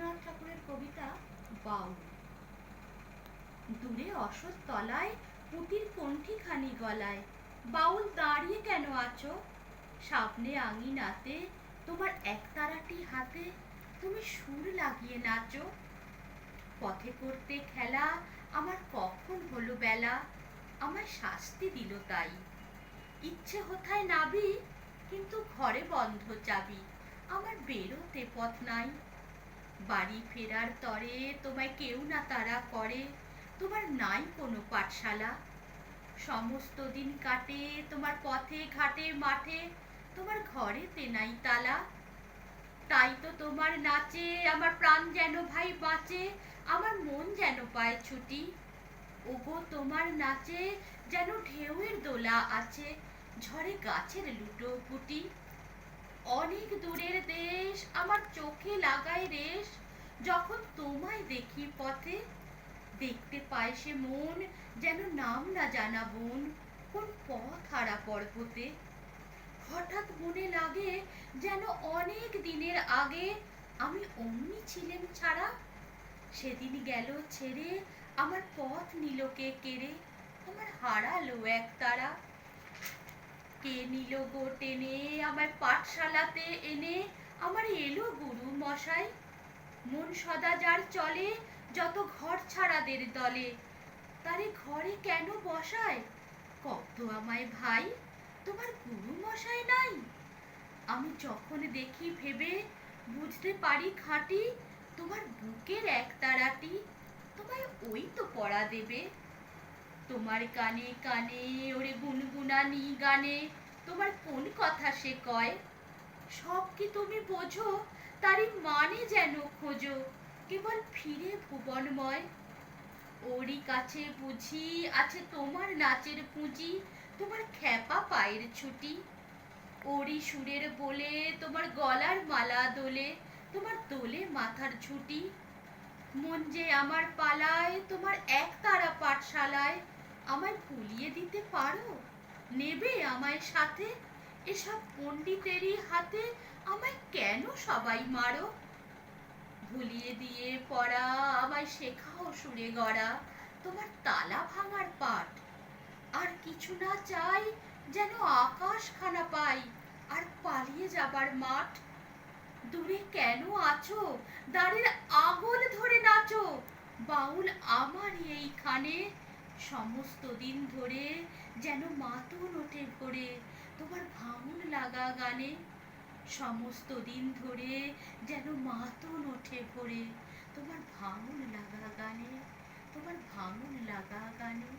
রবীন্দ্রনাথ ঠাকুরের কবিতা বাউল। দূরে অসৎ তলায় পুটির কণ্ঠিখানি গলায়, বাউল দাঁড়িয়ে কেন আছো? সামনে আঙিনাতে তোমার একতারাটি হাতে, তুমি সুর লাগিয়ে নাচো। পথে করতে খেলা, আমার কখন হলো বেলা? আমার শাস্তি দিল তাই। ইচ্ছে হোথায় নাবি, কিন্তু ঘরে বন্ধ চাবি। আমার বেরোতে পথ নাই। বাড়ি ফেরার তরে তোমায় কেউ না তারা করে। তোমার নাই কোনো পাঠশালা। সমস্ত দিন কাটে তোমার পথে, ঘাটে, মাঠে। তোমার ঘরেতে নাই তালা। তাই তো তোমার নাচে, আমার প্রাণ যেন ভাই বাঁচে, আমার মন যেন পায় ছুটি। ওগো, তোমার নাচে যেন ঢেউয়ের দোলা আছে, ঝড়ে গাছের লুটো পুটি। অনেক দূরের আমার চোখে লাগায় রেশ, যখন তোমায় দেখি পথে, দেখতে পায় সে মন যেন নাম না জানা বোন, কোন পথ হারা পর্বতে। হঠাৎ মনে লাগে যেন অনেক দিনের আগে আমি অমনি ছিলেন ছাড়া। সেদিন গেল ছেড়ে, আমার পথ নিল কে কেড়ে, আমার হারালো এক তারা। কে নিল গো টেনে আমার পাঠশালাতে এনে আমার এলো গুরু মশাই। মন সদা যার চলে, যত ঘর ছাড়াদের দলে। তারে ঘরে কেন বসায়? কত আমায় ভাই, তোমার গুরু মশাই নাই? আমি যখন দেখি ভেবে, বুঝতে পারি খাঁটি, তোমার বুকের এক তারাটি তোমায় ওই তো পড়া দেবে। তোমার কানে কানে ওরে গুনগুনানি গানে, তোমার কোন কথা সে কয়? সব কি তুমি বোঝো? তারই মানে যেন খোঁজো। কেবল ফিরে ভুবনময়। ওরই কাছে বুঝি আছে তোমার নাচের পুঁজি, তোমার খ্যাপা পায়ের ছুটি। ওরই সুরের বলে তোমার গলার মালা দোলে, তোমার দোলে মাথার ঝুটি। মন যে আমার পালায়, তোমার এক তারা পাঠশালায়, আমায় ভুলিয়ে দিতে পারো? নেবে আমায় সাথে এসব পণ্ডিতেরই হাতে আমায় কেন সবাই মারো? ভুলিয়ে দিয়ে পড়া, আমায় শেখাও সুরে গড়া, তোমার তালা ভাঙার পাঠ। আর কিছু না চাই যেন আকাশ খানা পাই, আর পালিয়ে যাবার মাঠ। দূরে কেন আছো? দাঁড়ের আগল ধরে নাচো। বাউল আমার এইখানে, সমস্ত দিন ধরে যেন মাতন ওঠে ভরে। তোমার ভাঙন লাগা গানে সমস্ত দিন ধরে যেন মাতন ওঠে ভরে। তোমার ভাঙন লাগা গানে, তোমার ভাঙন লাগা গানে